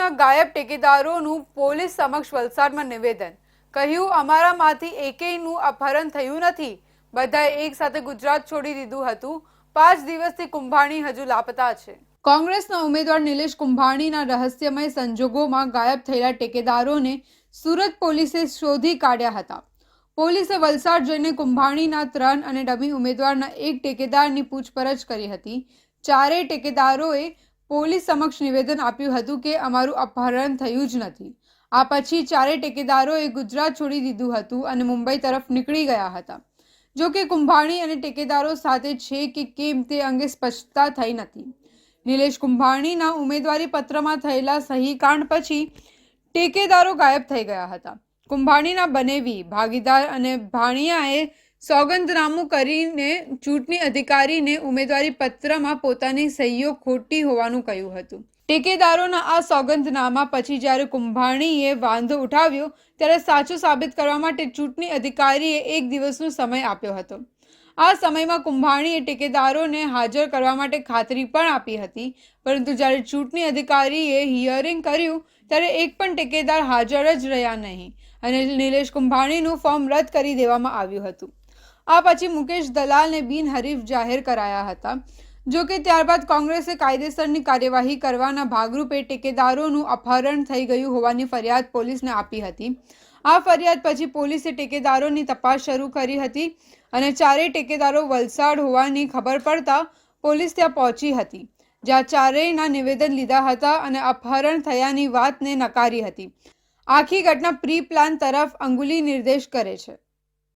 કોંગ્રેસના ગાયબ ટેકેદારોનું પોલીસ સમક્ષ વલસાડમાં નિવેદન. કહ્યું, અમારામાંથી એકેયનું અપહરણ થયું નથી. બધાએ એક સાથે ગુજરાત છોડી દીધું હતું. પાંચ દિવસથી કુંભાણી હજુ લાપતા છે. કોંગ્રેસના ઉમેદવાર નિલેશ કુંભાણીના રહસ્યમય સંજોગોમાં ગાયબ થયેલા ટેકેદારોને સુરત પોલીસે શોધી કાઢ્યા હતા. પોલીસે વલસાડ જઈને કુંભાણીના ત્રણ અને ડમી ઉમેદવારના એક ટેકેદારની પૂછપરછ કરી હતી. ચારેય ટેકેદારોએ પોલીસ સમક્ષ નિવેદન આપ્યું હતું કે અમારું અપહરણ થયું જ નથી. આ પછી ચારે ટેકેદારોએ ગુજરાત છોડી દીધું હતું અને મુંબઈ તરફ નીકળી ગયા હતા. જો કે કુંભાણી અને ટેકેદારો સાથે છે કે કેમ તે અંગે સ્પષ્ટતા થઈ નથી. નિલેશ કુંભાણીના ઉમેદવારી પત્રમાં થયેલા સહી કાંડ પછી ટેકેદારો ગાયબ થઈ ગયા હતા. કુંભાણીના બનેવી, ભાગીદાર અને ભાણિયાએ સોગંદનામું કરીને ચૂંટણી અધિકારીને ઉમેદવારી પત્રમાં પોતાની સહીઓ ખોટી હોવાનું કહ્યું હતું. ટેકેદારોના આ સોગંદનામા પછી જ્યારે કુંભાણીએ વાંધો ઉઠાવ્યો, ત્યારે સાચું સાબિત કરવા માટે ચૂંટણી અધિકારીએ એક દિવસનો સમય આપ્યો હતો. આ સમયમાં કુંભાણીએ ટેકેદારોને હાજર કરવા માટે ખાતરી પણ આપી હતી, પરંતુ જ્યારે ચૂંટણી અધિકારીએ હિયરિંગ કર્યું, ત્યારે એક પણ ટેકેદાર હાજર જ રહ્યા નહીં અને નિલેશ કુંભાણીનું ફોર્મ રદ કરી દેવામાં આવ્યું હતું. આ પછી મુકેશ દલાલને બિનહરીફ જાહેર કરાયા હતા. જો કે ત્યારબાદ કોંગ્રેસે કાયદેસરની કાર્યવાહી કરવાના ભાગરૂપે ટેકેદારોનું અપહરણ થઈ ગયું હોવાની ફરિયાદ પોલીસને આપી હતી. આ ફરિયાદ પછી પોલીસે ટેકેદારોની તપાસ શરૂ કરી હતી અને ચારેય ટેકેદારો વલસાડ હોવાની ખબર પડતા પોલીસ ત્યાં પહોંચી હતી, જ્યાં ચારેયના નિવેદન લીધા હતા અને અપહરણ થયાની વાતને નકારી હતી. આખી ઘટના પ્રી પ્લાન તરફ અંગુલી નિર્દેશ કરે છે.